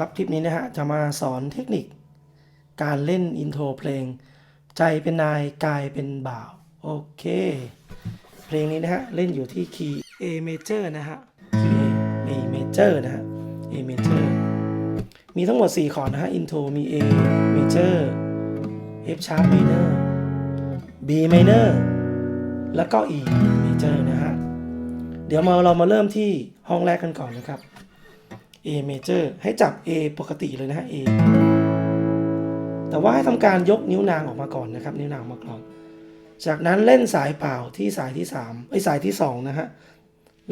ครับคลิปนี้นะฮะจะมาสอนเทคนิค การเล่นอินโทรเพลง ใจเป็นนายกายเป็นบ่าว โอเค เพลงนี้นะฮะ เล่นอยู่ที่คีย์ A major นะฮะคีย์ A major นะฮะ A major มีทั้งหมด 4 คอร์ดนะฮะอินโทรมี A major F sharp minor B minor แล้วก็ E major นะฮะ เดี๋ยวมาเรามาเริ่มที่ห้องแรกกันก่อนนะครับ A major ให้จับ A ปกติเลยนะฮะ A แต่ว่าให้ทำการยกนิ้วนางออกมาก่อนนะครับ นิ้วนางออกมาก่อน จากนั้นเล่นสายเปล่าที่สายที่3ไอสายที่ 2 นะฮะ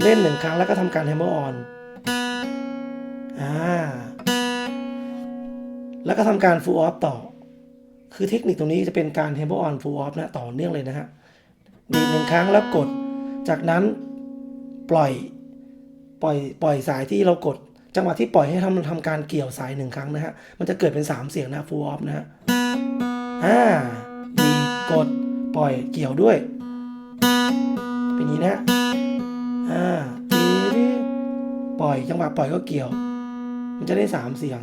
เล่นหนึ่งครั้งแล้วก็ทำการ hammer on อ่าแล้วก็ทำการ full off ต่อ คือเทคนิคตรงนี้จะเป็นการ hammer on full off นะต่อเนื่องเลยนะฮะดีหนึ่งครั้งแล้วกด จากนั้นปล่อยปล่อยปล่อยสายที่เรากด จังหวะที่ปล่อยให้ทำทำการเกี่ยวสายหนึ่งครั้งนะฮะ มันจะเกิดเป็น 3 เสียงนะ full off นะฮะอ่าดีกดปล่อยเกี่ยวด้วย เป็นอย่างนี้นะฮะอ่าดีดปล่อยจังหวะปล่อยก็เกี่ยว มันจะได้ 3 เสียง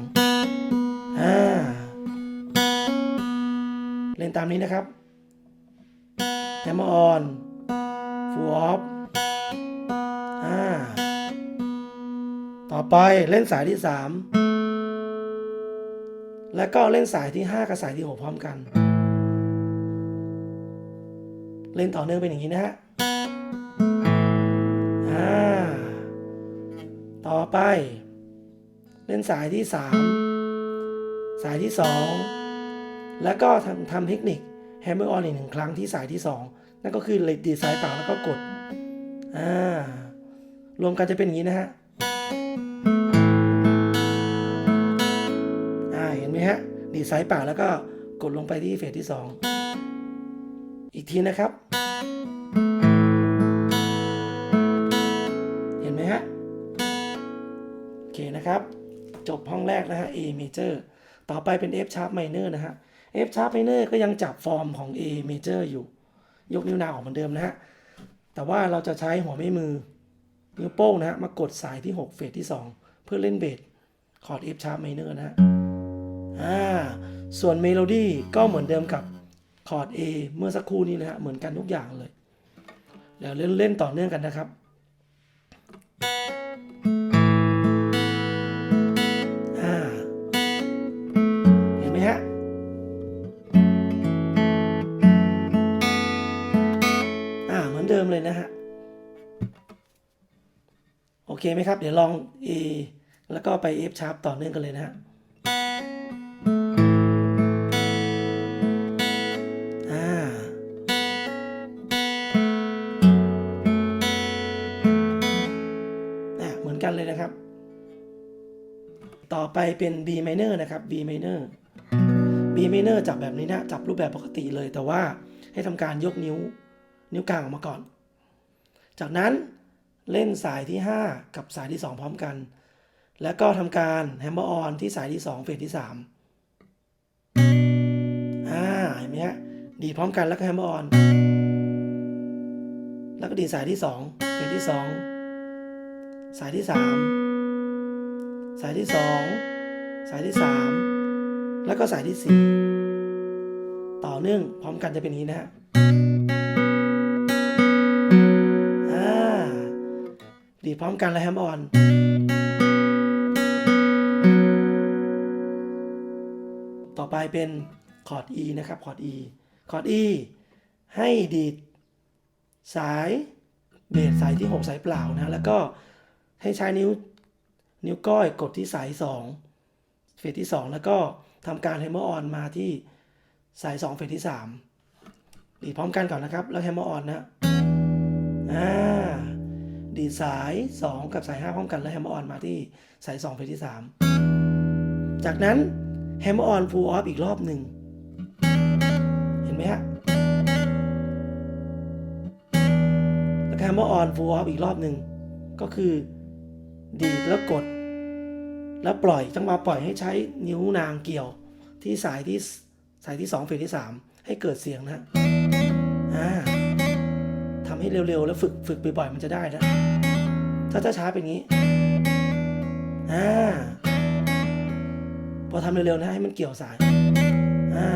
อ่าเล่นตามนี้นะครับ hammer on full off อ่า ต่อไปเล่นสายที่ 3 แล้วก็เล่นสายที่ 5 กับสายที่ 6 พร้อมกัน เล่นต่อเนื่องเป็นอย่างนี้นะฮะอ่าต่อไป เล่นสายที่ 3 สายที่ 2 แล้วก็ทำทำเทคนิค hammer on อีกหนึ่งครั้งที่สายที่ 2 นั่นก็คือเลยดีสายเปล่าแล้วก็กดอ่ารวมกันจะเป็นอย่างนี้นะฮะ ดีดสายเปล่าแล้วก็กดลงไปที่เฟสที่ 2 อีกทีนะครับ เห็นไหมฮะ โอเคนะครับ จบห้องแรกนะฮะ A major ต่อไปเป็น F sharp minor นะฮะ F sharp minor ก็ยังจับฟอร์มของ A major อยู่ ยกนิ้วนางออกเหมือนเดิมนะฮะ แต่ว่าเราจะใช้หัวแม่มือนิ้วโป้งนะฮะ มากดสายที่ 6 เฟสที่ 2 เพื่อเล่นเบสคอร์ด F sharp minor นะฮะ อ่าส่วนเมโลดี้ก็เหมือนเดิมกับคอร์ด A เมื่อสักครู่นี้นะฮะเหมือนกันทุกอย่างเลยเดี๋ยวเล่นต่อเนื่องกันนะครับอ่าเห็นไหมฮะ อ่าเหมือนเดิมเลยนะฮะ โอเคไหมครับ เดี๋ยวลอง A แล้วก็ไป F sharp ต่อเนื่องกันเลยนะฮะ กันเลยนะครับ ต่อไปเป็น B minor นะครับ B minor B minor จับแบบนี้นะ จับรูปแบบปกติเลย แต่ว่าให้ทำการยกนิ้ว นิ้วกลางออกมาก่อน จากนั้นเล่นสายที่ 5 กับสายที่ 2 พร้อมกัน แล้วก็ทำการ hammer on ที่สายที่ 2 เฟสที่ 3 อ่าเห็นไหมฮะดีพร้อมกันแล้วก็ hammer on แล้วก็ดีสายที่ 2 เฟสที่ 2 สายที่ 3 สายที่ 2 สายที่ 3 แล้วก็สายที่ 4 ต่อเนื่องพร้อมกันจะเป็นนี้นะฮะอ่าดีพร้อมกันแล้ว hammer on ต่อไปเป็นคอร์ด E นะครับคอร์ด E คอร์ด E ให้ดีดสายเบสสายที่ 6 สายเปล่านะ แล้วก็ ให้ใช้นิ้วนิ้วก้อยกดที่สาย 2 เฟสที่ 2 แล้วก็ทำการ hammer on มาที่สาย 2 เฟสที่ 3 ดีดพร้อมกันก่อนนะครับ แล้ว hammer on นนะอ่าดีดสาย 2 กับสาย 5 พร้อมกันแล้ว hammer on มาที่สาย 2 เฟสที่ 3 จากนั้น hammer on full off อีกรอบหนึ่งเห็นไหมฮะแล้วก็ hammer on full off อีกรอบหนึ่งก็คือ ดีดแล้วกด แล้วปล่อยจังหวะปล่อยให้ใช้นิ้วนางเกี่ยวที่สายที่สายที่2เฟสที่ 3 ให้เกิดเสียงนะอ่าทำให้เร็วๆ แล้วฝึกฝึกบ่อยๆมันจะได้นะถ้าช้าเป็นงนี้อ่าพอทำเร็วๆนะให้มันเกี่ยวสายอ่า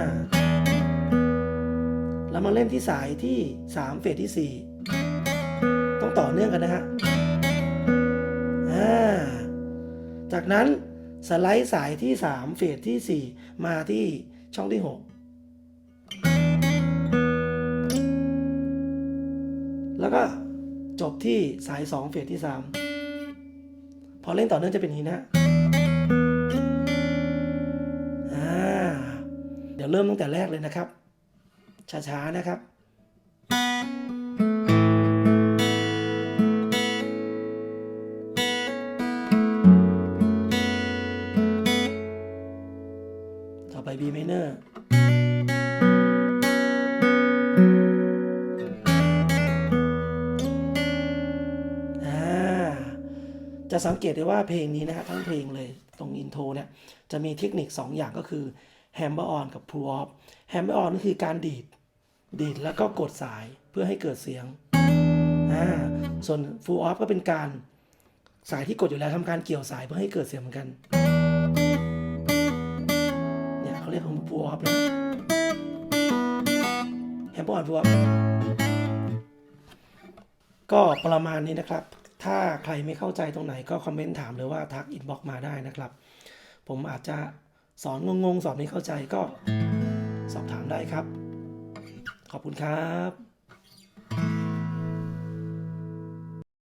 แล้วมาเล่นที่สายที่ 3 เฟสที่ 4 ต้องต่อเนื่องกันนะฮะ จากนั้นสไลด์สายที่ 3 เฟสที่ 4 มาที่ช่องที่ 6 แล้วก็จบที่สาย 2 เฟสที่ 3 พอเล่นต่อเนื่องจะเป็นอย่างนี้นะเดี๋ยวเริ่มตั้งแต่แรกเลยนะครับ ช้าๆนะครับ จะสังเกตได้ว่าเพลงนี้นะฮะทั้งเพลงเลยตรงอินโทรเนี่ยจะมีเทคนิค 2 อย่างก็คือ hammer on กับ pull off hammer on ก็คือการดีด ดีดแล้วก็กดสายเพื่อให้เกิดเสียงอ่าส่วน full off ก็เป็นการสายที่กดอยู่แล้วทำการเกี่ยวสายเพื่อให้เกิดเสียงเหมือนกันเนี่ยเขาเรียกของ full off นะ hammer on full off ก็ประมาณนี้นะครับ ถ้าใครไม่เข้าใจตรงไหนก็คอมเมนต์ถามหรือว่าทักอินบ็อกมาได้นะครับ ผมอาจจะสอนงงๆ สอนไม่เข้าใจก็สอบถามได้ครับ ขอบคุณครับ